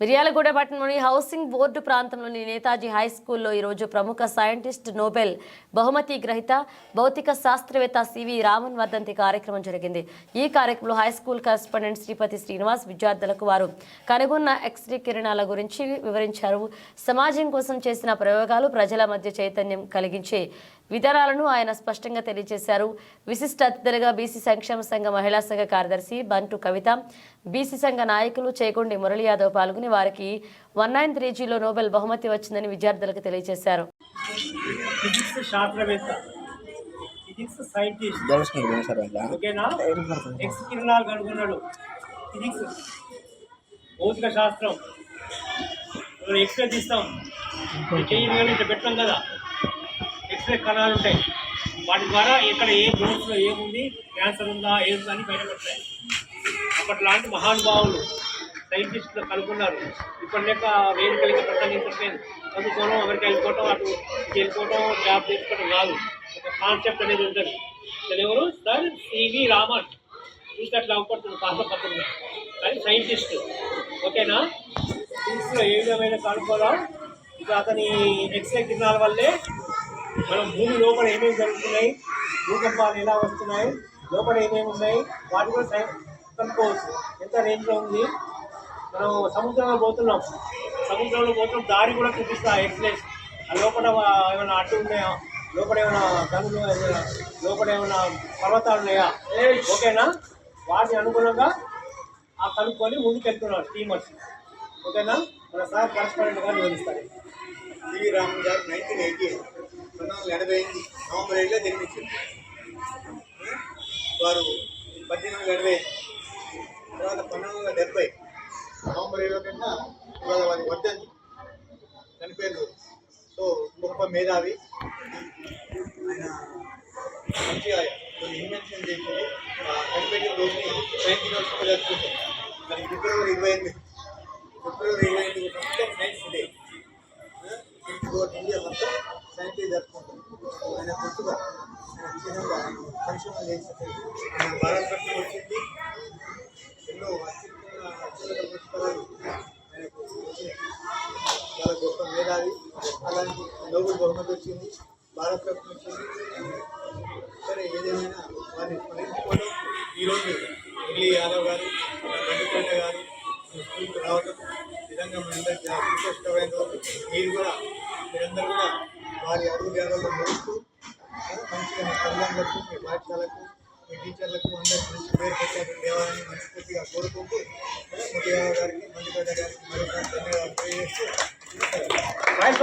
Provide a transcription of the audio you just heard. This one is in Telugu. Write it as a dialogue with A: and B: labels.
A: మిర్యాలగూడ పట్టణంలోని హౌసింగ్ బోర్డు ప్రాంతంలోని నేతాజీ హై స్కూల్లో ఈరోజు ప్రముఖ సైంటిస్ట్ నోబెల్ బహుమతి గ్రహీత భౌతిక శాస్త్రవేత్త సివి రామన్ వర్ధంతి కార్యక్రమం జరిగింది. ఈ కార్యక్రమంలో high school correspondent Sripathi Srinivas విద్యార్థులకు వారు కనుగొన్న ఎక్స్రే కిరణాల గురించి వివరించారు. సమాజం కోసం చేసిన ప్రయోగాలు ప్రజల మధ్య చైతన్యం కలిగించే విధానాలను ఆయన స్పష్టంగా తెలియజేశారు. విశిష్ట అతిథులుగా బీసీ సంక్షేమ సంఘ మహిళా సంఘ కార్యదర్శి బంటు కవిత బీసీ సంఘ నాయకులు చేకొండి మురళి యాదవ్ పాల్గొని వారికి వన్ నైన్ త్రీ జీలో నోబెల్ బహుమతి వచ్చిందని విద్యార్థులకు తెలియజేశారు.
B: ఫిజిక్స్ శాస్త్రవేత్త ఫిజిక్స్ సైంటిస్ట్.
C: దోసుకుంటుంది సార్ అట్లా.
B: ఓకేనా? ఎక్స్ కిరణాలు కనుగొన్నాడు ఫిజిక్స్ భౌతిక శాస్త్రం. మనం ఎక్స్రే తీస్తాం. ఈ చెయ్యి వేలు ఇట్లా పెట్టాం కదా. ఎక్స్రే కణాలు ఉంటాయి. వాటి ద్వారా ఇక్కడ ఏ గ్రోత్స్లో ఏముంది క్యాన్సర్ ఉందా ఏముందా అని బయటపడతాయి. అప్పట్లాంటి మహానుభావులు సైంటిస్టులు కనుక్కున్నారు. ఇప్పటి లెక్క వేదికలకి ప్రసంగించట్లేదు. చదువుకోవడం అమెరికా వెళ్ళిపోవటం అటు ఇటు వెళ్ళిపోవటం జాబ్ తెచ్చుకోవడం కాదు. ఒక కాన్సెప్ట్ అనేది ఉంటుంది. ఎవరు సార్ సివి రామన్. చూస్తే అట్లా అవపడుతుంది పాత కానీ సైంటిస్ట్ ఓకేనా? సైన్స్లో ఏ విధమైన కనుక్కోవడం ఇక అతని ఎక్స్రే కిరణాల వల్లే మనం భూమి లోపల ఏమేమి జరుగుతున్నాయి భూకంపాలు ఎలా వస్తున్నాయి లోపల ఏమేమి ఉన్నాయి వాటి కూడా సై కనుక్కోవచ్చు. ఎంత రేంజ్లో ఉంది? మనం సముద్రంలో పోతున్నాం. సముద్రంలో పోతున్నాం దారి కూడా చూపిస్తా ఎక్స్ప్రెస్. ఆ లోపల ఏమైనా అడ్డు ఉన్నాయా? లోపల ఏమైనా గనులు ఏమైనా లోపల ఏమైనా పర్వతాలు ఉన్నాయా? ఓకేనా? వాటిని అనుగుణంగా ఆ కనుక్కొని ముందుకు వెళ్తున్నారు టీమర్స్ ఓకేనా? మన సార్ కరెస్పాండెంట్గా వివరిస్తారు
C: సివి రామన్ గారు నైన్టీన్ ఎయిటీ పంతొమ్మిది వందల ఎనభై ఎనిమిది నవంబర్ ఏడులో జన్మించారు. వారు పద్దెనిమిది వందల ఎనభై తర్వాత పంతొమ్మిది వందల డెబ్బై నవంబర్ ఏడో కన్నా ఇవాళ వారి వర్ధంతి చనిపోయారు సో గొప్ప మేధావి. ఆయన మంచిగా కొన్ని ఇన్వెన్షన్ చేసి చనిపోయిన రోజుని సైన్స్ యూనివర్సిటీ జరుపుకుంటాం మరి ఫిబ్రవరి ఇరవై ఎనిమిది ఫిబ్రవరి ఇరవై ఎనిమిది మొత్తం సైన్స్ డే. ఇండియా మొత్తం శానిటైజ్ జరుపుకుంటాం ఆయన గుర్తుగా ఆయన చిహ్నంగా పరిశ్రమ చేసి ఆయన భారతరత్న వచ్చింది ఎన్నో అత్యుత్తమ అత్యున్నత పురస్కారాలు ఆయనకు చాలా గొప్ప మేధావి. అలాంటి నోబుల్ బహుమతి వచ్చింది. భారతరత్న వచ్చింది. సరే ఏదేమైనా వారిని స్మరించుకోవడం. ఈరోజు మురళీ యాదవ్ గారు గండిపేట గారు స్కూల్కి రావడం నిజంగా మనందరికీ సంతోషకరమైన రోజు మీరు కూడా మీరందరూ కూడా వారి అడుగు జాగాల్లో నడుస్తూ మంచిగా మీ తల్లిదండ్రులకు మీ పాఠశాలకు మీ టీచర్లకు అందరికీ మంచి పేరు పెట్టాలని దేవాలని మనస్ఫూర్తిగా కోరుకుంటూ మురళీ యాదవ్ గారికి మండిపేట గారికి మరొక ధన్యవాదాలు తెలియజేస్తూ
B: రాయల్